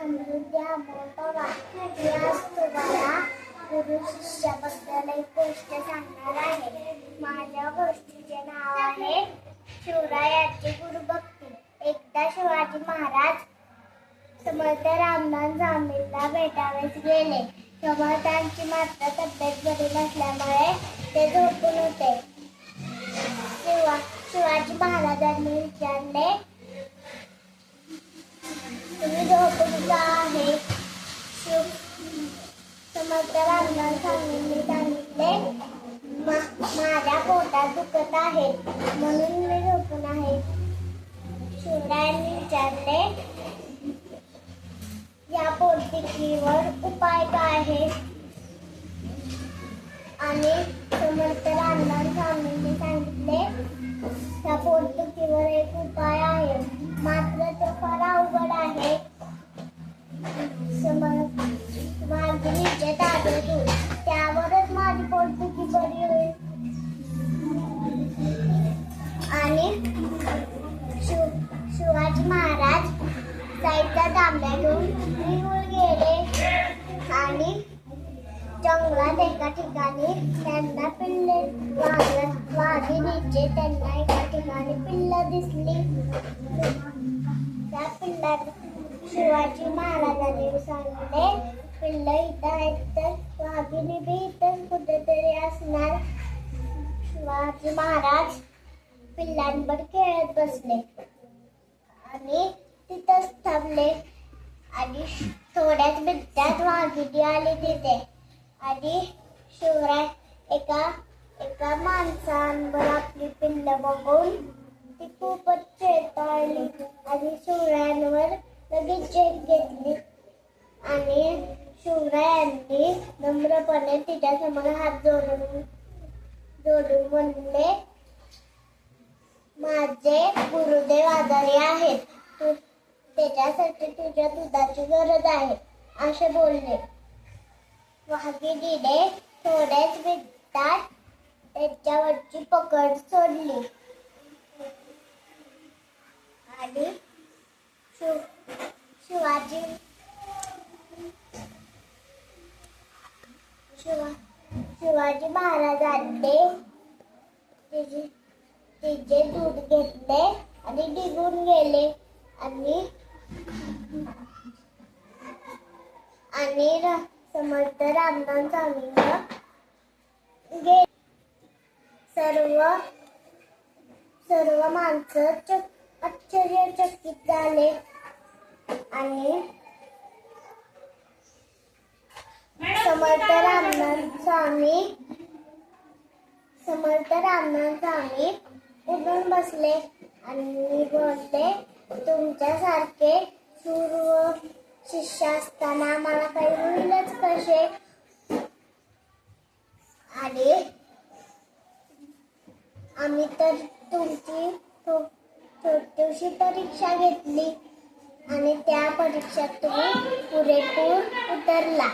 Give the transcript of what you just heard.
समृद्ध्या अमोल मी आज तुम्हाला गुरु शिष्याबद्दल एक गोष्ट सांगणार आहे. माझ्या गोष्टीचे नाव आहे शिवरायाची गुरुभक्ती. एकदा शिवाजी महाराज समर्थ रामदान स्वामींना भेटावेस गेले. समर्थांची मात्र तब्येत बरी नसल्यामुळे ते झोपून होते. शिवा शिवाजी महाराजांनी विचारले तुम्ही का आहे. शिव समर्थ रामनाथ स्वामींनी सांगितले "मा- माझ्या पोटात दुखत आहे. म्हणून मी झोपून आहे. शिवरायांनी विचारले या पोटतिकीवर उपाय काय आहे आणि समर्थ रामदास स्वामींनी सांगितले या पोट आणि शिव शिवाजी महाराज साईडचा तांब्या घेऊन निघून गेले. आणि जंगलात एका ठिकाणी त्यांना पिल्ले वाघ वाघिणीचे त्यांना एका ठिकाणी पिल्ल दिसली. त्या पिल्लात शिवाजी महाराजांनी सांगितले पिल्ल इथं आहेत तर वाघिणी बी इथं कुठेतरी असणार. शिवाजी महाराज पिल्लांवर खेळत बसले. आणि तिथंच थांबले. आणि थोड्याच मिनिटात वाघिणी आली तिथे. आणि शिवराय एका एका माणसांवर आपली पिल्ल बघून ती खूपच चेताळली आणि शिवरायांवर लगेच चेक घेतली. आणि शिवरायांनी नम्रपणे तिच्यासमोर हात जोडून जोडून म्हणले माझे गुरुदेव आजारी आहेत. तू त्याच्यासाठी तुझ्या दुधाची गरज आहे असे बोलले. वाघिणीने थोड्याच मिनिटात त्यांच्यावरची पकड सोडली. आणि शिव शिवाजी शिवा शिवाजी महाराजांनी तिचे दूध घेतले आणि निघून गेले. आणि आणि समर्थ रामनाथ स्वामींना गे सर्व सर्व माणसं चक आश्चर्यचकित झाले. आणि समर्थ रामनाथ स्वामी समर्थ रामनाथ स्वामी उठून बसले आणि बोलते तुमच्यासारखे शूर व शिष्य असताना मला काही होईलच कसे? आणि आम्ही तर तुमची छोटीशी परीक्षा घेतली आणि त्या परीक्षेत तुम्ही पुरेपूर उतरला.